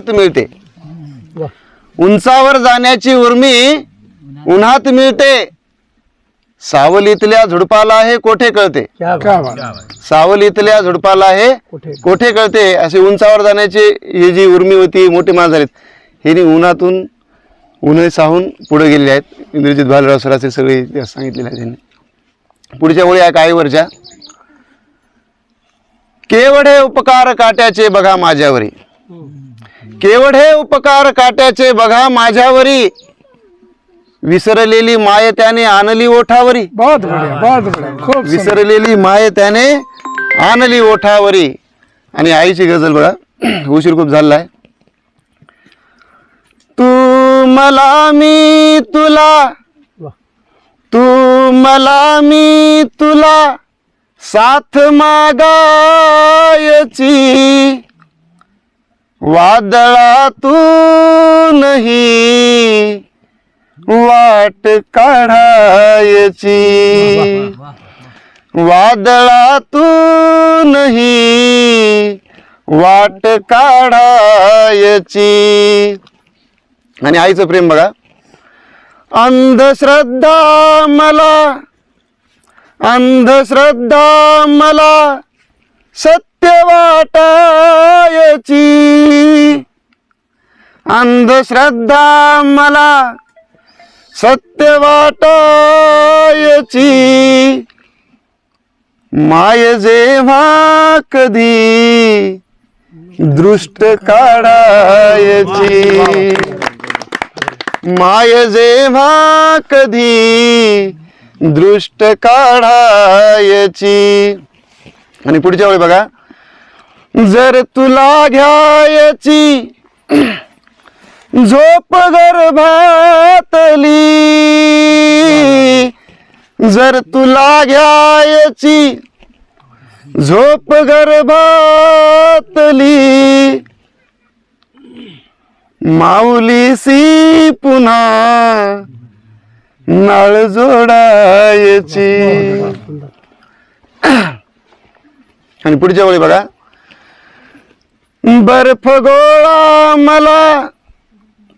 उन्हात मिळते. उंचावर जाण्याची उर्मी उन्हात मिळते. सावलीतल्या झुडपाला हे कोठे कळते? क्या क्या बात. बात. सावलीतल्या झुडपाला हे कुठे? कोठे कळते? असे उंचावर जाण्याची ही जी उर्मी होती मोठी माणसं झालीत हे उन्हातून उन्हे साहून पुढे गेलेले आहेत. इंद्रजित भालराव सराचे सगळे इतिहास सांगितलेले आहेत त्यांनी पुढच्या ओळी आहे काही वरच्या केवढे उपकार काट्याचे बघा माझ्यावरी. केवढे उपकार काट्याचे बघा माझ्यावरी. विसरलेली माय त्याने आणली ओठावरी. बहुत बढ़िया बहुत बढ़िया खूब सुंदर. विसरलेली माय त्याने आणली ओठावरी. आणि आईची गजल बघा उशीर खूप झालाय. तू मला मी तुला. तू मला मी तुला साथ मागायची. वादळातूनही वाट काढायची. वादळातूनही वाट काढायची. आणि आईचं प्रेम बघा. अंधश्रद्धा मला अंधश्रद्धा मला सत्य वाटायची. अंधश्रद्धा मला सत्य वाटायची. माय जेव्हा कधी दृष्ट काढायची. माय जेव्हा कधी दृष्ट काढायची. आणि पुढच्या वेळी बघा. जर तुला घ्यायची झोप गर्भातली जर तुला घ्यायची झोप गर्भातली माऊलीसी पुन्हा नाळ जोडायची. आणि पुढच्या वेळी बघा. बर्फ गोळा मला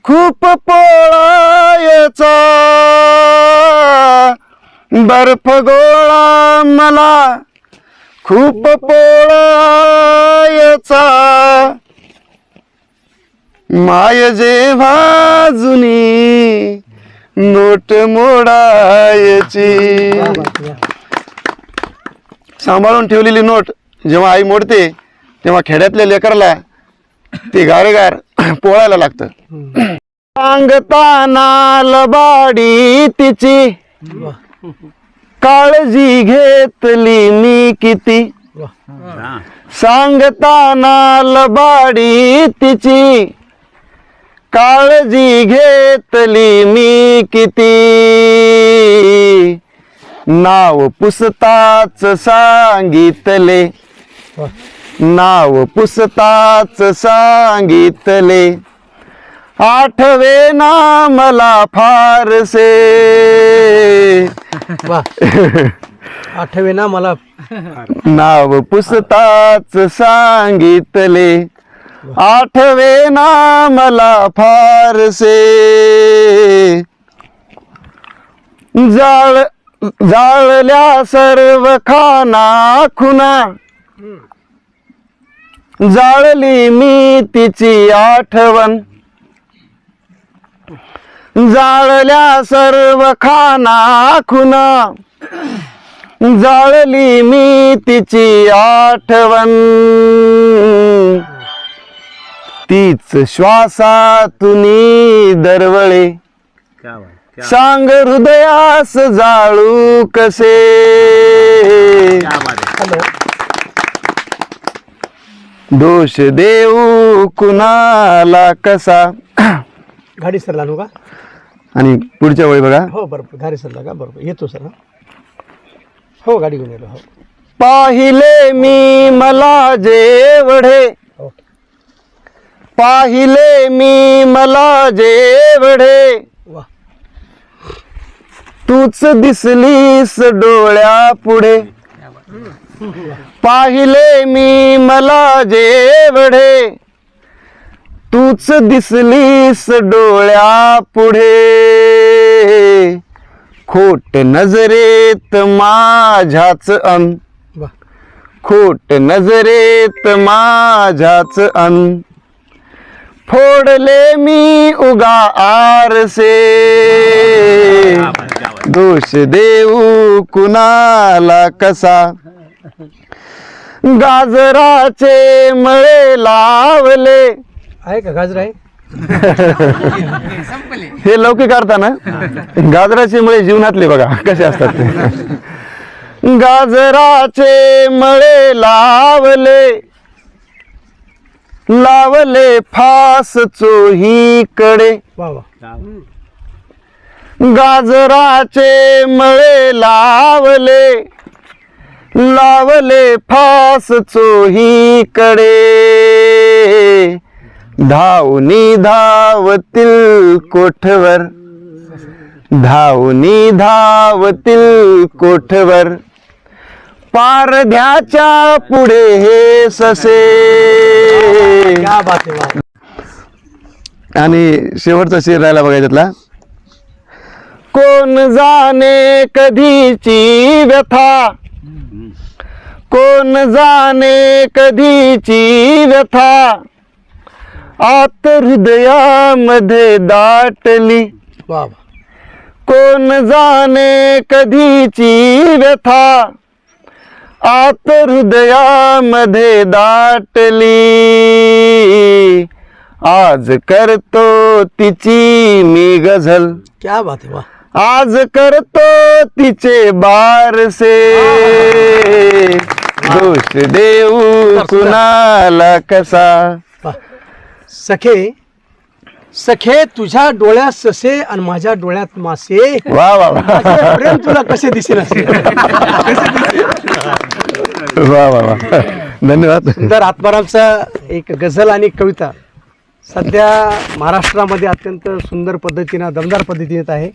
खूप पोळायचा. बर्फ गोळा मला खूप पोळायचा. माय जेव्हा जुनी नोट मोडायची. सांभाळून ठेवलेली नोट. जेव्हा आई मोडते तेव्हा खेड्यातल्या लेकरला ते गारेगार पोळायला लागतं. सांगताना लबाडी तिची काळजी घेतली मी किती. सांगताना लबाडी तिची काळजी घेतली मी किती. नाव पुसताच सांगितले नाव पुसताच सांगितले. आठवे ना मला फारसे आठवे ना मला नाव पुसताच सांगितले. आठवे ना मला फारसे. जाळ जाळल्या सर्व खाना खुना जाळली मी तिची आठवण. जाळल्या सर्व खाना खुना जाळली मी तिची आठवण. तीच श्वासातुनी दरवळे. सांग हृदयास जाळू कसे? हॅलो. दोष देऊ कुणाला कसा? गाडी सरला नु का आणि पुढच्या वेळी बघा. हो बरोबर. गाडी सरला का? बरोबर. येतो सर हो. गाडी घेऊन येलो हो. पाहिले मी मला जेवढे. हो. पाहिले मी मला जेवढे. तूच दिसलीस डोळ्या पुढे पाहिले मी मला जेवढे तूच दिसलीस डोळ्या पुढे खोट नजरेत माझ्याच अन खोट नजरेत माझ्याच अन. फोडले मी उगा आरसे दोष देऊ कुणाला कसा? गाजराचे मळे लावले. आहे का गाजर आहे? हे लौकिक ना गाजराचे मळे जीवनातले बघा कसे असतात ते. गाजराचे मळे लावले. लावले फास चोहीकडे. गाजराचे मळे लावले. लावले फास चोहीकडे. धावनी धावतील कोठवर? धावनी धावतील कोठवर? पारध्याच्या पुढे हे ससे. आणि शेवटचा शेर राहिला बघा त्यातला कोण जाणे कधीची व्यथा? कोण जाणे कधीची व्यथा आत हृदयामध्ये दाटली कोण जाणे कधीची व्यथा आत हृदया हृदयामध्ये दाटली आज करतो तिची मी गझल क्या बात आहे वा आज करतो तिचे बारसे दोष देऊ कुणाला कसा? सखे सखे तुझ्या डोळ्यात ससे आणि माझ्या डोळ्यात मासे. वा वा वा. माझे प्रेम तुला कसे दिसेल असे? वा वा वा. धन्यवाद. सुंदर आत्मारामचा एक गझल आणि कविता सध्या महाराष्ट्रामध्ये अत्यंत सुंदर पद्धतीनं दमदार पद्धतीने येत आहे.